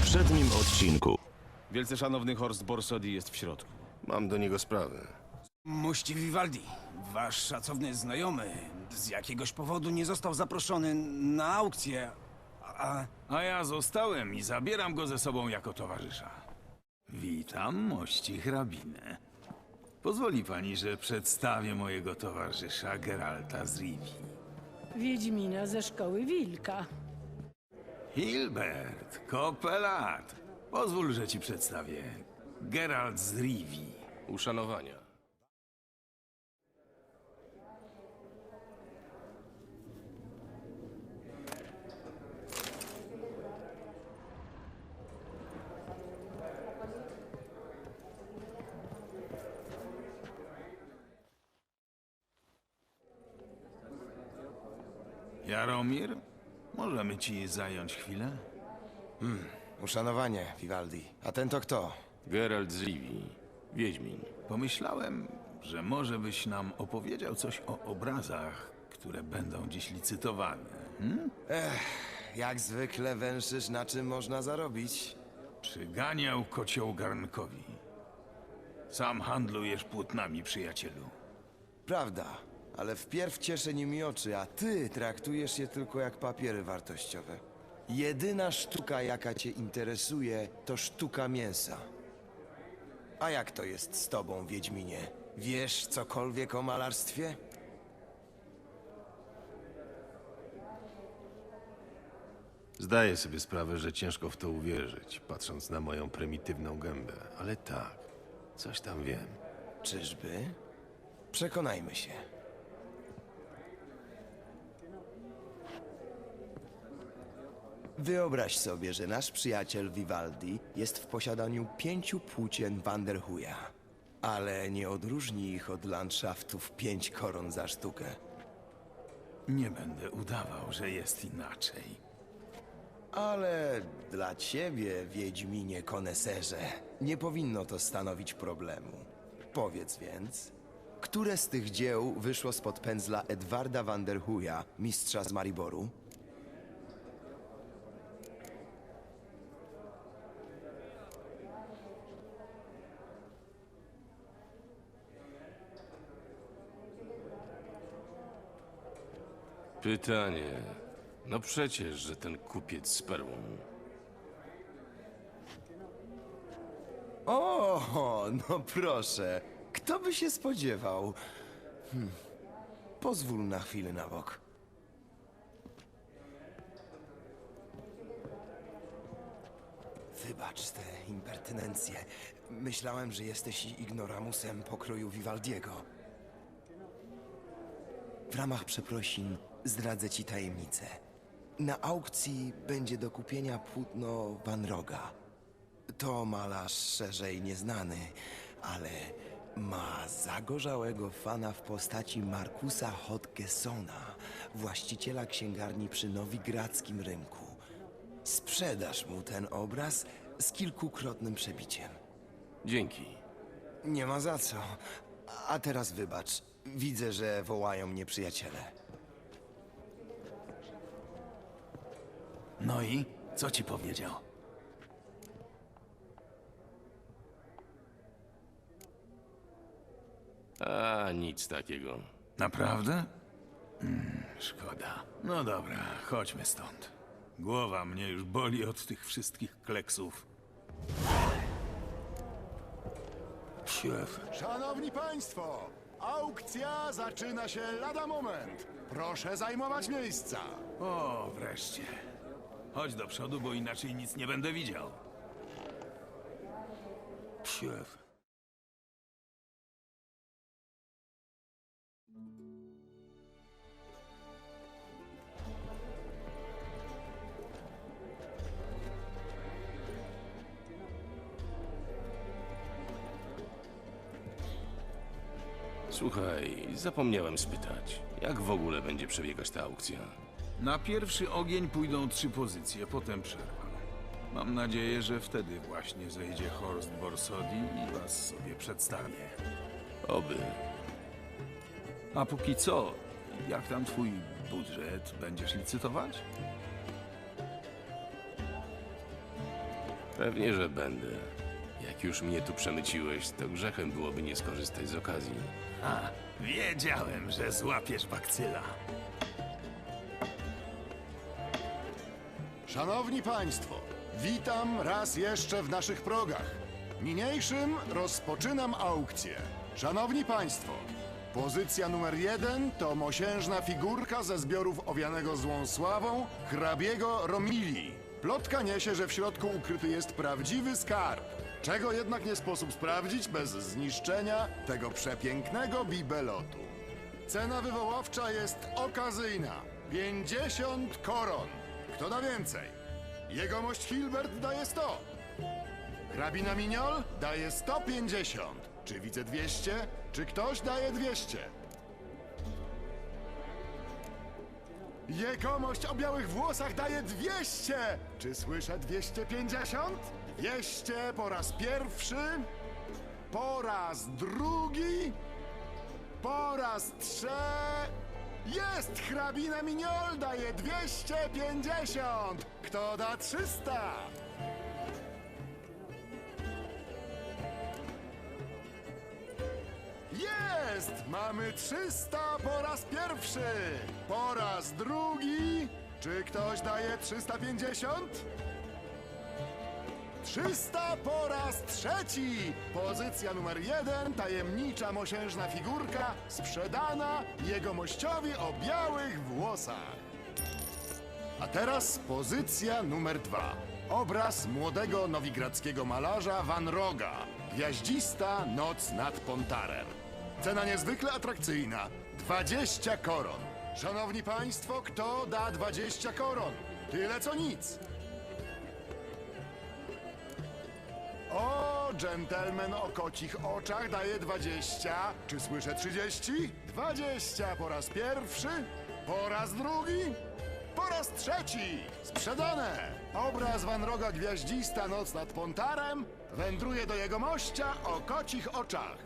poprzednim odcinku. Wielce szanowny Horst Borsodi jest w środku. Mam do niego sprawę. Mości Vivaldi, wasz szacowny znajomy z jakiegoś powodu nie został zaproszony na aukcję, a... A ja zostałem i zabieram go ze sobą jako towarzysza. Witam, mości hrabinę. Pozwoli pani, że przedstawię mojego towarzysza Geralta z Rivii. Wiedźmina ze szkoły Wilka. Hilbert, kopelat. Pozwól, że ci przedstawię. Geralt z Rivii. Uszanowania. Jaromir, możemy ci zająć chwilę? Uszanowanie, Vivaldi. A ten to kto? Geralt z Rivii. Wiedźmin. Pomyślałem, że może byś nam opowiedział coś o obrazach, które będą dziś licytowane. Hmm? Jak zwykle węszysz, na czym można zarobić. Przyganiał kocioł garnkowi. Sam handlujesz płótnami, przyjacielu. Prawda, ale wpierw cieszę nimi oczy, a ty traktujesz je tylko jak papiery wartościowe. Jedyna sztuka, jaka cię interesuje, to sztuka mięsa. A jak to jest z tobą, Wiedźminie? Wiesz cokolwiek o malarstwie? Zdaję sobie sprawę, że ciężko w to uwierzyć, patrząc na moją prymitywną gębę, ale tak, coś tam wiem. Czyżby? Przekonajmy się. Wyobraź sobie, że nasz przyjaciel Vivaldi jest w posiadaniu pięciu płócien Vanderhuja, ale nie odróżni ich od landschaftów pięć koron za sztukę. Nie będę udawał, że jest inaczej. Ale dla ciebie, Wiedźminie koneserze, nie powinno to stanowić problemu. Powiedz więc, które z tych dzieł wyszło spod pędzla Edwarda van der Huya, mistrza z Mariboru? Pytanie. No przecież, że ten kupiec z perłą. O, no proszę, kto by się spodziewał? Hmm. Pozwól na chwilę na bok. Wybacz tę impertynencję. Myślałem, że jesteś ignoramusem pokroju Vivaldiego. W ramach przeprosin zdradzę ci tajemnicę. Na aukcji będzie do kupienia płótno Van Roga. To malarz szerzej nieznany, ale ma zagorzałego fana w postaci Markusa Hodgesona, właściciela księgarni przy nowigradzkim rynku. Sprzedasz mu ten obraz z kilkukrotnym przebiciem. Dzięki. Nie ma za co. A teraz wybacz. Widzę, że wołają mnie przyjaciele. No i co ci powiedział? A, nic takiego. Naprawdę? Hmm, szkoda. No dobra, chodźmy stąd. Głowa mnie już boli od tych wszystkich kleksów. Szef, Szanowni Państwo, aukcja zaczyna się lada moment. Proszę zajmować miejsca. o, wreszcie. Chodź do przodu, bo inaczej nic nie będę widział. Szef. Słuchaj, zapomniałem spytać, jak w ogóle będzie przebiegać ta aukcja? Na pierwszy ogień pójdą trzy pozycje, potem przerwa. Mam nadzieję, że wtedy właśnie zejdzie Horst Borsodi i was sobie przedstawię. Oby. A póki co, jak tam twój budżet? Będziesz licytować? Pewnie, że będę. Jak już mnie tu przemyciłeś, to grzechem byłoby nie skorzystać z okazji. A, wiedziałem, że złapiesz bakcyla. Szanowni Państwo, witam raz jeszcze w naszych progach. Niniejszym rozpoczynam aukcję. Szanowni Państwo, pozycja numer jeden to mosiężna figurka ze zbiorów owianego złą sławą hrabiego Romili. Plotka niesie, że w środku ukryty jest prawdziwy skarb, czego jednak nie sposób sprawdzić bez zniszczenia tego przepięknego bibelotu. Cena wywoławcza jest okazyjna. 50 koron. Kto da więcej? Jegomość Hilbert daje 100. Hrabina Miniol daje 150. Czy widzę 200? Czy ktoś daje 200? Jegomość o białych włosach daje 200! Czy słyszę 250? 200 po raz pierwszy, po raz drugi, po raz trze... Jest! Hrabina Miniol daje 250! Kto da 300? Jest! Mamy 300 po raz pierwszy! Po raz drugi... Czy ktoś daje 350? 300 po raz trzeci! Pozycja numer jeden, tajemnicza mosiężna figurka, sprzedana jegomościowi o białych włosach. A teraz pozycja numer dwa. Obraz młodego nowigradzkiego malarza Van Roga. Gwiaździsta noc nad Pontarem. Cena niezwykle atrakcyjna. 20 koron. Szanowni Państwo, kto da 20 koron? Tyle co nic. O, dżentelmen o kocich oczach daje 20. Czy słyszę 30? 20 po raz pierwszy, po raz drugi, po raz trzeci. Sprzedane. Obraz Van Roga Gwiaździsta Noc nad Pontarem wędruje do jego mościa o kocich oczach.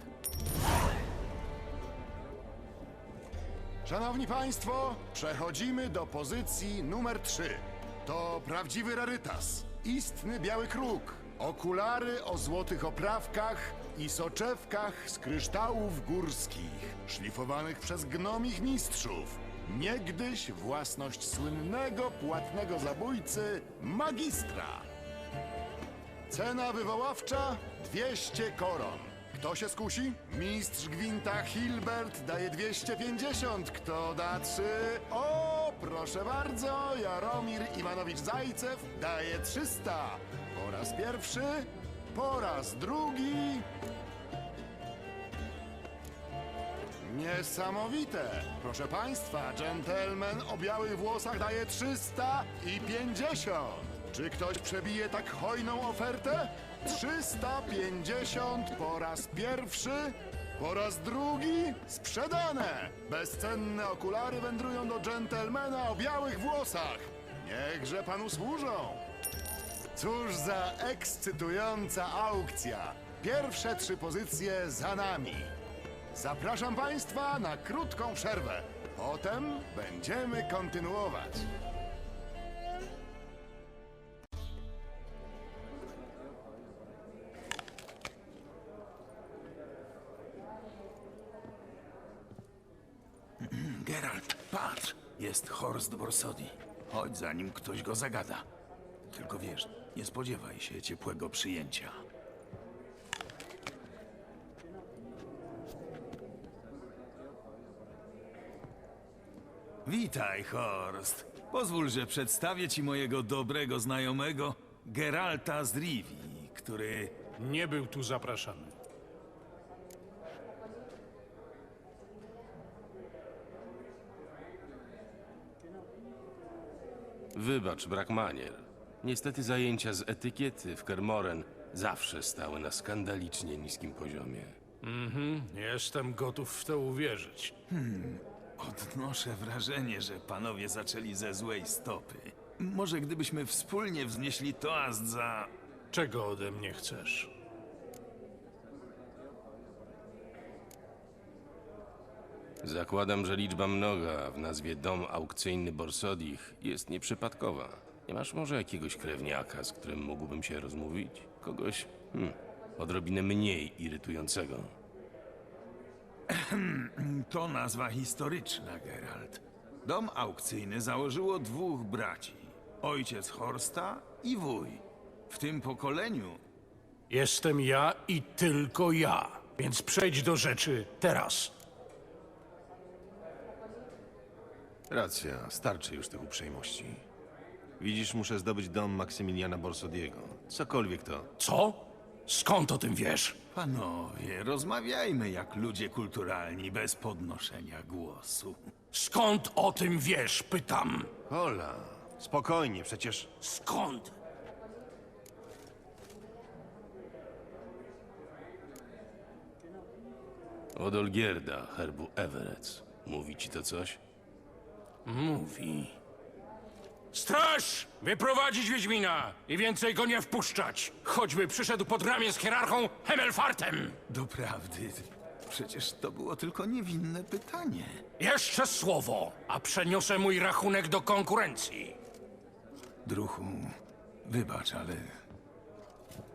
Szanowni Państwo, przechodzimy do pozycji numer 3. To prawdziwy rarytas. Istny biały kruk. Okulary o złotych oprawkach i soczewkach z kryształów górskich, szlifowanych przez gnomich mistrzów. Niegdyś własność słynnego płatnego zabójcy magistra. Cena wywoławcza 200 koron. Kto się skusi? Mistrz gwinta Hilbert daje 250. Kto da 3? O, proszę bardzo, Jaromir Iwanowicz Zajcew daje 300. Raz pierwszy, po raz drugi. Niesamowite! Proszę Państwa, dżentelmen o białych włosach daje 350. Czy ktoś przebije tak hojną ofertę? 350 po raz pierwszy, po raz drugi sprzedane! Bezcenne okulary wędrują do dżentelmena o białych włosach. Niechże panu służą! Cóż za ekscytująca aukcja! Pierwsze trzy pozycje za nami. Zapraszam Państwa na krótką przerwę. Potem będziemy kontynuować. Geralt, patrz! Jest Horst Borsodi. Chodź, zanim ktoś go zagada. Tylko wiesz, nie spodziewaj się ciepłego przyjęcia. Witaj, Horst. Pozwól, że przedstawię ci mojego dobrego znajomego, Geralta z Rivii, który Nie był tu zapraszany. Wybacz, brak manier. Niestety zajęcia z etykiety w Kermoren zawsze stały na skandalicznie niskim poziomie. Jestem gotów w to uwierzyć. Odnoszę wrażenie, że panowie zaczęli ze złej stopy. Może gdybyśmy wspólnie wznieśli toast za... Czego ode mnie chcesz? Zakładam, że liczba mnoga w nazwie Dom Aukcyjny Borsodich jest nieprzypadkowa. Nie masz może jakiegoś krewniaka, z którym mógłbym się rozmówić? Kogoś, hmm, odrobinę mniej irytującego. To nazwa historyczna, Geralt. Dom aukcyjny założyło dwóch braci. Ojciec Horsta i wuj. W tym pokoleniu Jestem ja i tylko ja. Więc przejdź do rzeczy teraz. Racja, starczy już tych uprzejmości. Widzisz, muszę zdobyć dom Maksymiliana Borsodiego. Cokolwiek to. Co? Skąd o tym wiesz? Panowie, rozmawiajmy jak ludzie kulturalni, bez podnoszenia głosu. Skąd o tym wiesz? Pytam. Hola, spokojnie, przecież Skąd? od Olgierda, herbu Everett. Mówi ci to coś? Mówi. Straż! Wyprowadzić Wiedźmina i więcej go nie wpuszczać. Choćby przyszedł pod ramię z hierarchą Hemelfartem. Doprawdy, przecież to było tylko niewinne pytanie. Jeszcze słowo, a przeniosę mój rachunek do konkurencji. Druhu, wybacz, ale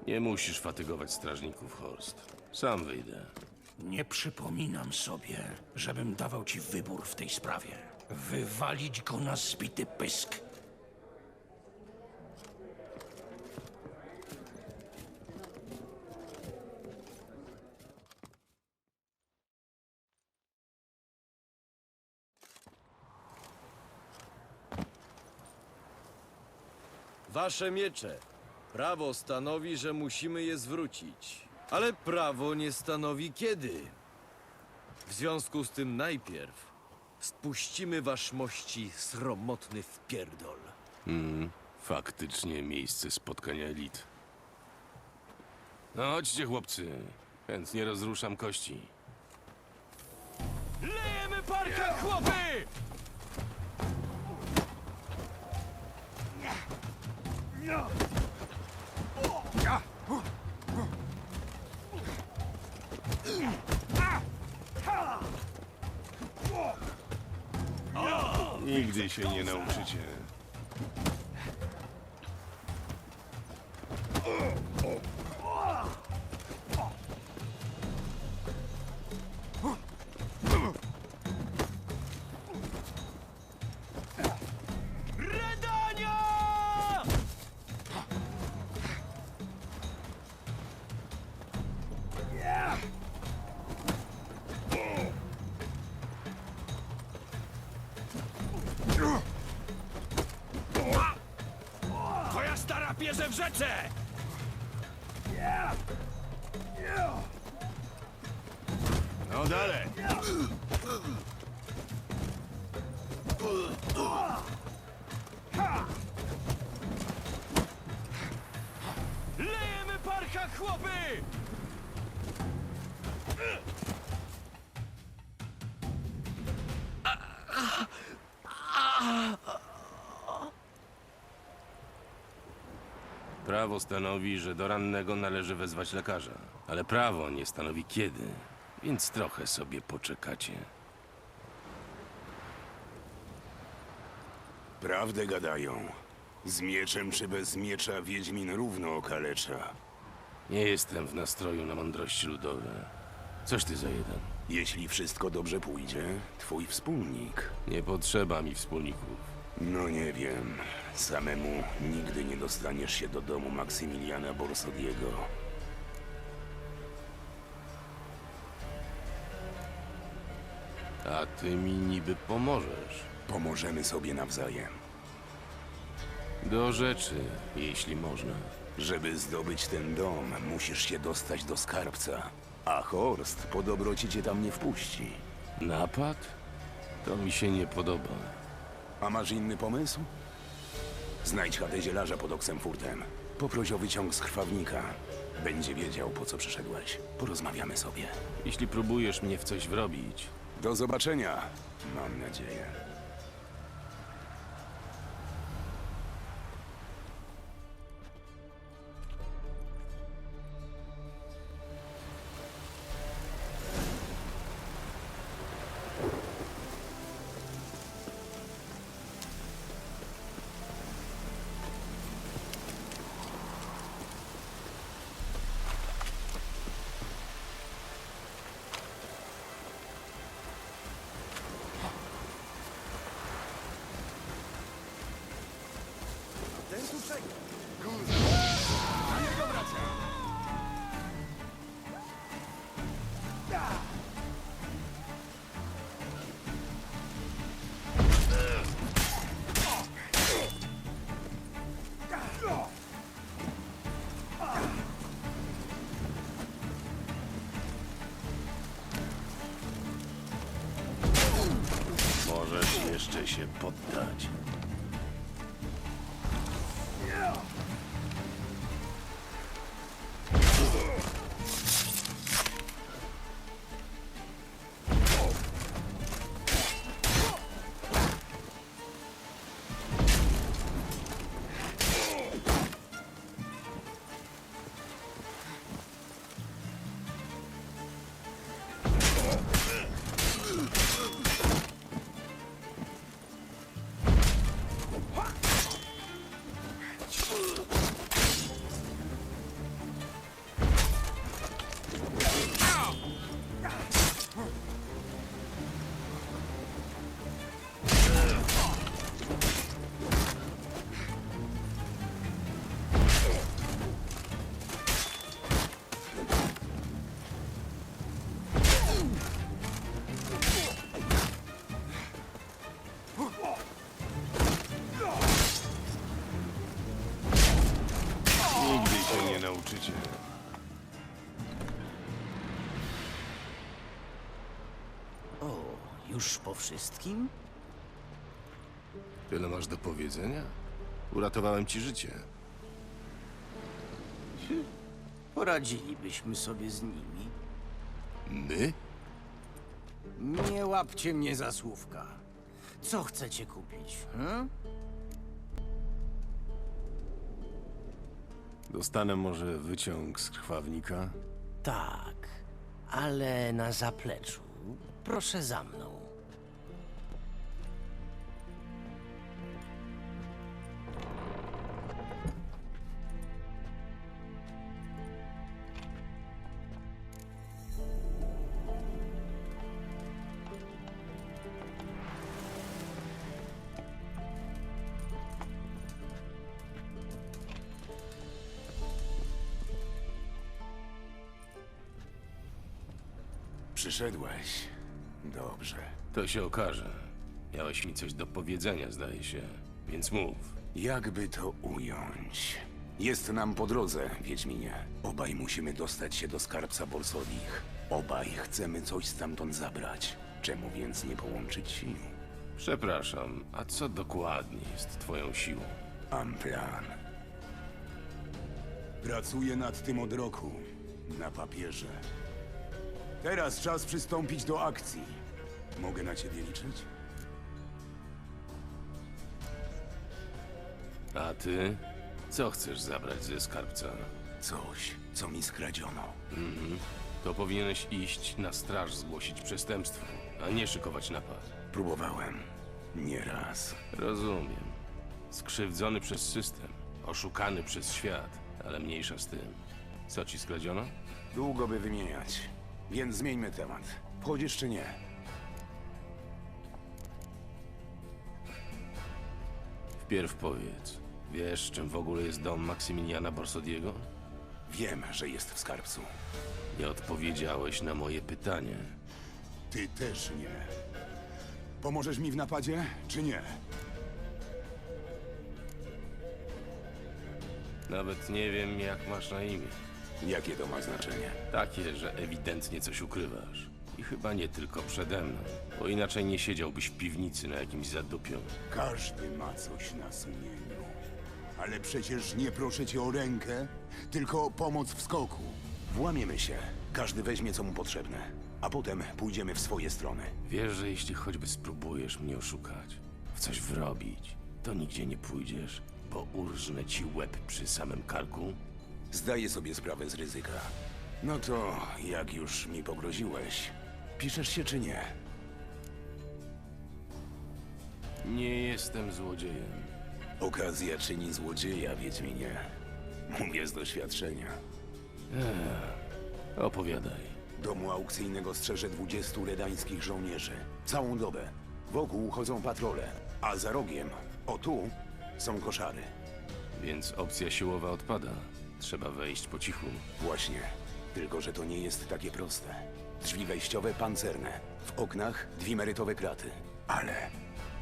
Nie musisz fatygować strażników, Horst. Sam wyjdę. Nie przypominam sobie, żebym dawał ci wybór w tej sprawie. Wywalić go na zbity pysk. Wasze miecze. Prawo stanowi, że musimy je zwrócić. Ale prawo nie stanowi kiedy. W związku z tym najpierw spuścimy wasz mości sromotny wpierdol. Faktycznie miejsce spotkania elit. No chodźcie, chłopcy. Chętnie rozruszam kości. Lejemy parkę, chłopy! Nigdy się nie nauczycie. Chłopy! Prawo stanowi, że do rannego należy wezwać lekarza. Ale prawo nie stanowi kiedy, więc trochę sobie poczekacie. Prawdę gadają. Z mieczem czy bez miecza Wiedźmin równo okalecza. Nie jestem w nastroju na mądrości ludowe. Coś ty za jeden. Jeśli wszystko dobrze pójdzie, twój wspólnik. Nie potrzeba mi wspólników. No nie wiem. Samemu nigdy nie dostaniesz się do domu Maksymiliana Borsodiego. A ty mi niby pomożesz. Pomożemy sobie nawzajem. Do rzeczy, jeśli można. Żeby zdobyć ten dom, musisz się dostać do skarbca. A Horst po dobroci cię tam nie wpuści. Napad? To mi się nie podoba. A masz inny pomysł? Znajdź chatę zielarza pod Oxenfurtem. Poproś o wyciąg z krwawnika. Będzie wiedział, po co przyszedłeś. Porozmawiamy sobie. Jeśli próbujesz mnie w coś wrobić, Do zobaczenia, mam nadzieję. Już po wszystkim? Tyle masz do powiedzenia? Uratowałem ci życie. Poradzilibyśmy sobie z nimi. My? Nie łapcie mnie za słówka. Co chcecie kupić? Hmm? Dostanę może wyciąg z krwawnika? Tak, ale na zapleczu. Proszę za mną. Przyszedłeś. Dobrze. To się okaże. Miałeś mi coś do powiedzenia, zdaje się. Więc mów. Jakby to ująć? Jest nam po drodze, Wiedźminie. Obaj musimy dostać się do skarbca Borsodich. Obaj chcemy coś stamtąd zabrać. Czemu więc nie połączyć sił? Przepraszam, a co dokładnie jest twoją siłą? Mam plan. Pracuję nad tym od roku. Na papierze. Teraz czas przystąpić do akcji. Mogę na ciebie liczyć? A ty? Co chcesz zabrać ze skarbca? Coś, co mi skradziono. To powinieneś iść na straż zgłosić przestępstwo, a nie szykować napad. Próbowałem. Nieraz. Rozumiem. Skrzywdzony przez system, oszukany przez świat, ale mniejsza z tym. Co ci skradziono? Długo by wymieniać. Więc zmieńmy temat. Wchodzisz czy nie? Wpierw powiedz, wiesz czym w ogóle jest dom Maksymiliana Borsodiego? Wiem, że jest w skarbcu. Nie odpowiedziałeś na moje pytanie. Ty też nie. Pomożesz mi w napadzie, czy nie? Nawet nie wiem, jak masz na imię. Jakie to ma znaczenie? Takie, że ewidentnie coś ukrywasz. I chyba nie tylko przede mną, bo inaczej nie siedziałbyś w piwnicy na jakimś zadupiu. Każdy ma coś na sumieniu. Ale przecież nie proszę cię o rękę, tylko o pomoc w skoku. Włamiemy się. Każdy weźmie, co mu potrzebne. A potem pójdziemy w swoje strony. Wiesz, że jeśli choćby spróbujesz mnie oszukać, w coś wrobić, to nigdzie nie pójdziesz, bo urżnę ci łeb przy samym karku? Zdaję sobie sprawę z ryzyka. No to, jak już mi pogroziłeś, piszesz się czy nie? Nie jestem złodziejem. Okazja czyni złodzieja, Wiedźminie. Mówię z doświadczenia. Opowiadaj. Domu aukcyjnego strzeże 20 redańskich żołnierzy. Całą dobę. Wokół chodzą patrole, a za rogiem, o tu, są koszary. Więc opcja siłowa odpada. Trzeba wejść po cichu. Właśnie. Tylko, że to nie jest takie proste. Drzwi wejściowe pancerne. W oknach dwimerytowe kraty. Ale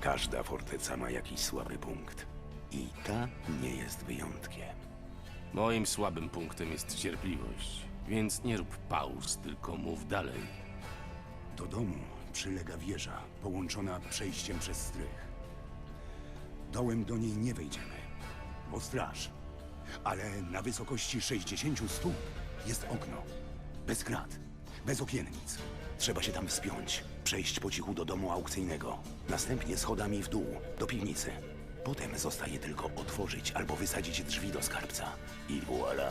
każda forteca ma jakiś słaby punkt. I ta nie jest wyjątkiem. Moim słabym punktem jest cierpliwość, więc nie rób pauz, tylko mów dalej. Do domu przylega wieża, połączona przejściem przez strych. Dołem do niej nie wejdziemy, bo straż. Ale na wysokości 60 stóp jest okno. Bez krat, bez okiennic. Trzeba się tam wspiąć, przejść po cichu do domu aukcyjnego. Następnie schodami w dół, do piwnicy. Potem zostaje tylko otworzyć albo wysadzić drzwi do skarbca. I voilà.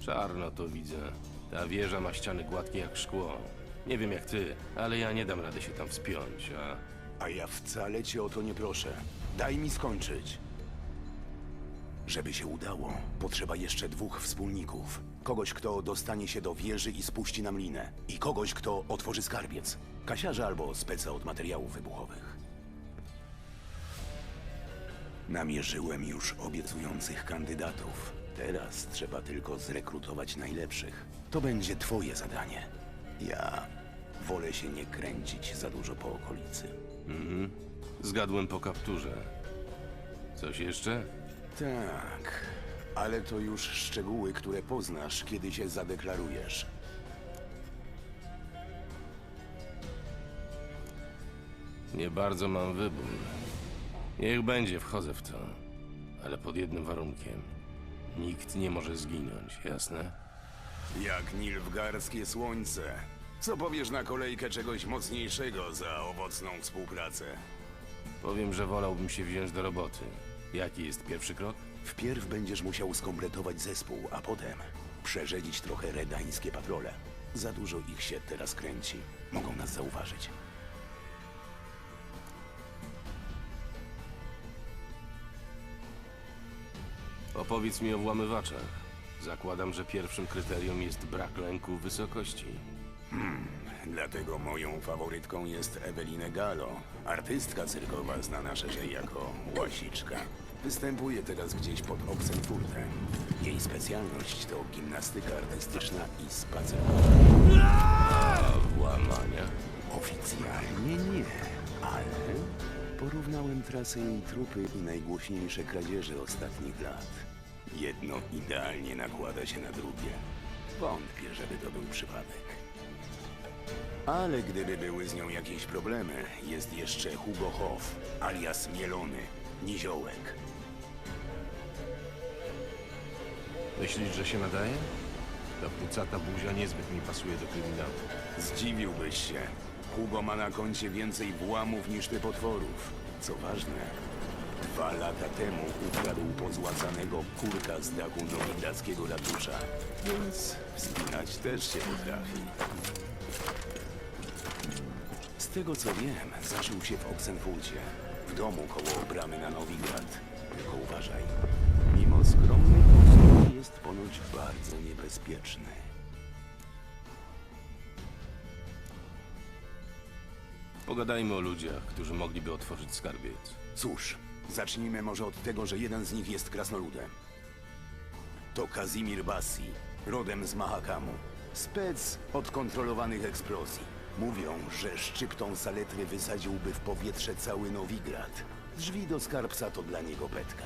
Czarno to widzę. Ta wieża ma ściany gładkie jak szkło. Nie wiem jak ty, ale ja nie dam rady się tam wspiąć, a... A ja wcale cię o to nie proszę. Daj mi skończyć. Żeby się udało, potrzeba jeszcze dwóch wspólników. Kogoś, kto dostanie się do wieży i spuści nam linę. I kogoś, kto otworzy skarbiec. Kasiarza albo speca od materiałów wybuchowych. Namierzyłem już obiecujących kandydatów. Teraz trzeba tylko zrekrutować najlepszych. To będzie twoje zadanie. Ja wolę się nie kręcić za dużo po okolicy. Mhm. Zgadłem po kapturze. Coś jeszcze? Tak, ale to już szczegóły, które poznasz, kiedy się zadeklarujesz. Nie bardzo mam wybór. Niech będzie, wchodzę w to. Ale pod jednym warunkiem. Nikt nie może zginąć, jasne? Jak nilfgarskie słońce. Co powiesz na kolejkę czegoś mocniejszego za owocną współpracę? Powiem, że wolałbym się wziąć do roboty. Jaki jest pierwszy krok? Wpierw będziesz musiał skompletować zespół, a potem przerzedzić trochę redańskie patrole. Za dużo ich się teraz kręci. Mogą nas zauważyć. Opowiedz mi o włamywaczach. Zakładam, że pierwszym kryterium jest brak lęku wysokości. Dlatego moją faworytką jest Eweline Gallo, artystka cyrkowa znana szerzej jako Łasiczka. Występuje teraz gdzieś pod Oxenfurtem. Jej specjalność to gimnastyka artystyczna i spacer. A włamania? Oficjalnie nie, ale porównałem trasę jej trupy i najgłośniejsze kradzieże ostatnich lat. Jedno idealnie nakłada się na drugie. Wątpię, żeby to był przypadek. Ale gdyby były z nią jakieś problemy, jest jeszcze Hugo Hoff, alias Mielony, Niziołek. Myślisz, że się nadaje? Ta pucata buzia niezbyt mi pasuje do kryminału. Zdziwiłbyś się. Hugo ma na koncie więcej włamów niż ty potworów. Co ważne, dwa lata temu ukradł pozłacanego kurka z dachu nowigradzkiego ratusza. Więc wspinać też się potrafi. Tego co wiem, zaszył się w Oxenfurcie, w domu koło bramy na Nowigrad. Tylko uważaj. Mimo skromnej postaci jest ponoć bardzo niebezpieczny. Pogadajmy o ludziach, którzy mogliby otworzyć skarbiec. Cóż, zacznijmy może od tego, że jeden z nich jest krasnoludem. To Kazimir Bassi, rodem z Mahakamu. Spec od kontrolowanych eksplozji. Mówią, że szczyptą saletry wysadziłby w powietrze cały Nowigrad. Drzwi do skarbca to dla niego petka.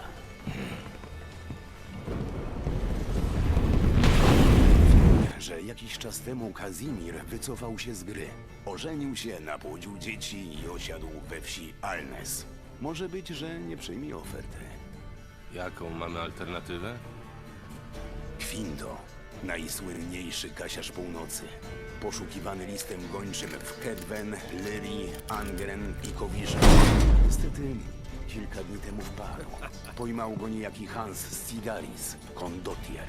że jakiś czas temu Kazimir wycofał się z gry. Ożenił się, napłodził dzieci i osiadł we wsi Alnes. Może być, że nie przyjmie oferty. Jaką mamy alternatywę? Quinto, najsłynniejszy kasiarz północy. Poszukiwany listem gończym w Kedwen, Lyrii, Angren i Kowirze. Niestety kilka dni temu wpadł. Pojmał go niejaki Hans Stigaris, kondottier.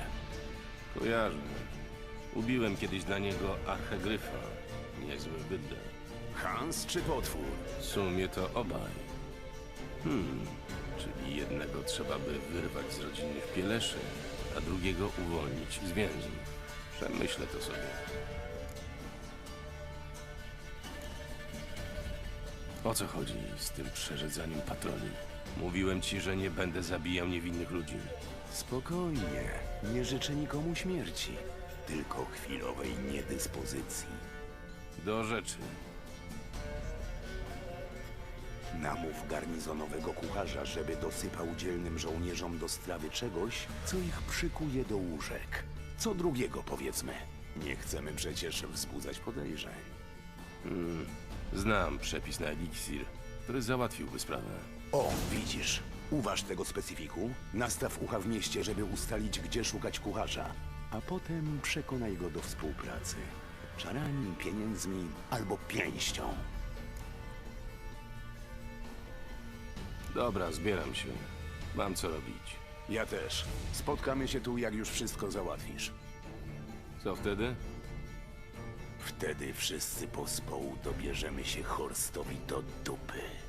Kojarzę. Ubiłem kiedyś dla niego archegryfa. Niezły bydle. Hans czy potwór? W sumie to obaj. Hmm, czyli jednego trzeba by wyrwać z rodzinnych pieleszy, a drugiego uwolnić z więzów. Przemyślę to sobie. O co chodzi z tym przerzedzaniem patroli? Mówiłem ci, że nie będę zabijał niewinnych ludzi. Spokojnie, nie życzę nikomu śmierci, tylko chwilowej niedyspozycji. Do rzeczy. Namów garnizonowego kucharza, żeby dosypał dzielnym żołnierzom do strawy czegoś, co ich przykuje do łóżek. Co drugiego, powiedzmy. Nie chcemy przecież wzbudzać podejrzeń. Znam przepis na eliksir, który załatwiłby sprawę. O, widzisz. Uważ tego specyfiku, nastaw ucha w mieście, żeby ustalić, gdzie szukać kucharza. A potem przekonaj go do współpracy. Czarami, pieniędzmi albo pięścią. Dobra, zbieram się. Mam co robić. Ja też. Spotkamy się tu, jak już wszystko załatwisz. Co wtedy? Wtedy wszyscy pospołu dobierzemy się Horstowi do dupy.